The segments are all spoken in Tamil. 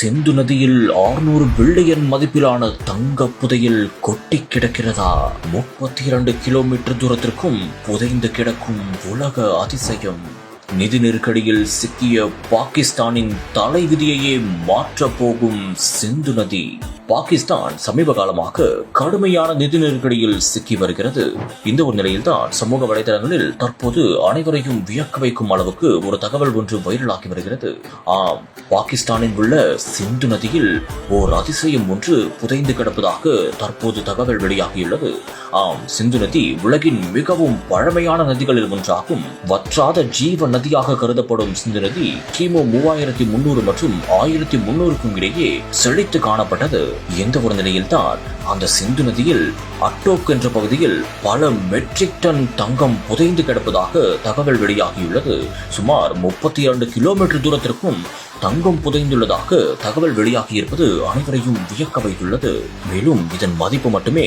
சிந்து நதியில் 600 பில்லியன் மதிப்பிலான தங்க புதையில் கொட்டி கிடக்கிறதா? முப்பத்தி இரண்டு கிலோமீட்டர் தூரத்திற்கும் புதைந்து கிடக்கும் உலக அதிசயம். நிதி நெருக்கடியில் சிக்கிய பாகிஸ்தானின் தலைவிதியையே மாற்றப் போகும் சிந்து நதி பாகிஸ்தான் சமீப காலமாக கடுமையான நிதி நெருக்கடியில் சிக்கி வருகிறது. இந்த ஒரு நிலையில்தான் சமூக வலைதளங்களில் தற்போது அனைவரையும் வியக்க வைக்கும் அளவுக்கு ஒரு தகவல் ஒன்று வைரலாகி வருகிறது. ஆம் பாகிஸ்தானில் உள்ள சிந்து நதியில் ஓர் அதிசயம் ஒன்று புதைந்து கிடப்பதாக தற்போது தகவல் வெளியாகியுள்ளது. ஆம் சிந்து நதி உலகின் மிகவும் பழமையான நதிகளில் ஒன்றாகும் வற்றாத ஜீவ நதியாக கருதப்படும் சிந்து நதி கிமு மூவாயிரத்தி முன்னூறு மற்றும் ஆயிரத்தி முன்னூறுக்கும் இடையே செழித்து காணப்பட்டது. எந்த ஒரு நிலையில்தான் அந்த சிந்து நதியில் அட்டோக் என்ற பகுதியில் பல மெட்ரிக் டன் தங்கம் புதைந்து கிடப்பதாக தகவல் வெளியாகியுள்ளது. சுமார் முப்பத்தி இரண்டு கிலோமீட்டர் தூரத்திற்கும் தங்கம் புதைந்துள்ளதாக தகவல் வெளியாகியிருப்பது அனைவரையும் வியக்க வைத்துள்ளது. மேலும் இதன் மதிப்பு மட்டுமே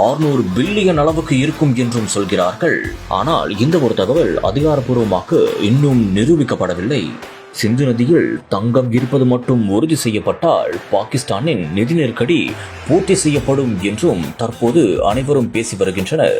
600 பில்லியன் அளவுக்கு இருக்கும் என்றும் சொல்கிறார்கள். ஆனால் இந்த ஒரு தகவல் அதிகாரப்பூர்வமாக இன்னும் நிரூபிக்கப்படவில்லை. சிந்து நதியில் தங்கம் இருப்பது மட்டும் உறுதி செய்யப்பட்டால் பாகிஸ்தானின் நிதி நெருக்கடி பூர்த்தி செய்யப்படும் என்றும் தற்போது அனைவரும் பேசி வருகின்றனர்.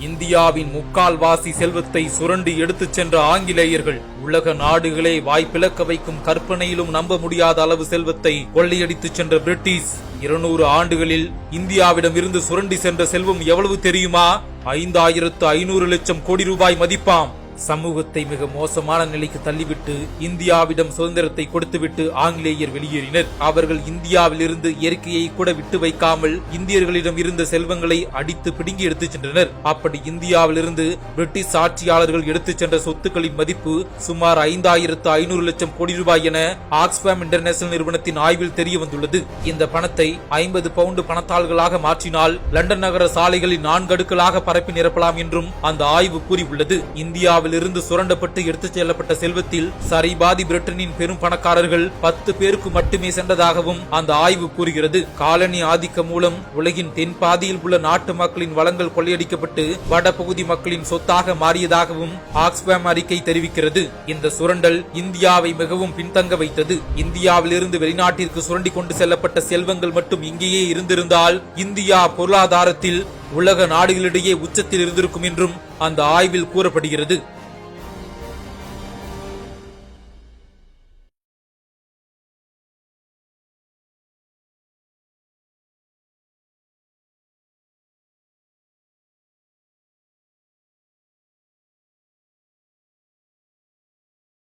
இந்தியாவின் முக்கால்வாசி செல்வத்தை சுரண்டி எடுத்துச் சென்ற ஆங்கிலேயர்கள் உலக நாடுகளே வாய்ப்பிழக்க வைக்கும் கற்பனையிலும் நம்ப முடியாத அளவு செல்வத்தை கொள்ளையடித்துச் சென்ற பிரிட்டிஷ். இருநூறு ஆண்டுகளில் இந்தியாவிடம் இருந்து சுரண்டி சென்ற செல்வம் எவ்வளவு தெரியுமா? ஐந்தாயிரத்து ஐநூறு லட்சம் கோடி ரூபாய் மதிப்பாம். சமூகத்தை மிக மோசமான நிலைக்கு தள்ளிவிட்டு இந்தியாவிடம் சுதந்திரத்தை கொடுத்துவிட்டு ஆங்கிலேயர் வெளியேறினர். அவர்கள் இந்தியாவிலிருந்து இயற்கையை கூட விட்டு வைக்காமல் இந்தியர்களிடம் இருந்த செல்வங்களை அடித்து பிடுங்கி எடுத்துச் சென்றனர். அப்படி இந்தியாவிலிருந்து பிரிட்டிஷ் ஆட்சியாளர்கள் எடுத்துச் சென்ற சொத்துக்களின் மதிப்பு சுமார் ஐந்தாயிரத்து ஐநூறு லட்சம் கோடி ரூபாய் என ஆக்ஸ்பாம் இன்டர்நேஷனல் நிறுவனத்தின் ஆய்வில் தெரிய வந்துள்ளது இந்த பணத்தை ஐம்பது பவுண்டு பணத்தாள்களாக மாற்றினால் லண்டன் நகர சாலைகளில் நான்கு அடுக்களாக பரப்பி நிரப்பலாம் என்றும் அந்த ஆய்வு கூறியுள்ளது. இந்தியாவில் இருந்து சுரண்டப்பட்டு எடுத்துச் செல்லப்பட்ட செல்வத்தில் சரிபாதி பிரிட்டனின் பெரும் பணக்காரர்கள் பத்து பேருக்கு மட்டுமே சென்றதாகவும் அந்த ஆய்வு கூறுகிறது. காலனி ஆதிக்கம் மூலம் உலகின் தென்பாதியில் உள்ள நாட்டு மக்களின் வளங்கள் கொள்ளையடிக்கப்பட்டு வடபகுதி மக்களின் சொத்தாக மாறியதாகவும் ஆக்ஸ்பேம் அறிக்கை தெரிவிக்கிறது. இந்த சுரண்டல் இந்தியாவை மிகவும் பின்தங்க வைத்தது. இந்தியாவிலிருந்து வெளிநாட்டிற்கு சுரண்டி கொண்டு செல்லப்பட்ட செல்வங்கள் மட்டும் இங்கேயே இருந்திருந்தால் இந்தியா பொருளாதாரத்தில் உலக நாடுகளிடையே உச்சத்தில் இருந்திருக்கும் என்றும் அந்த ஆய்வில் கூறப்படுகிறது.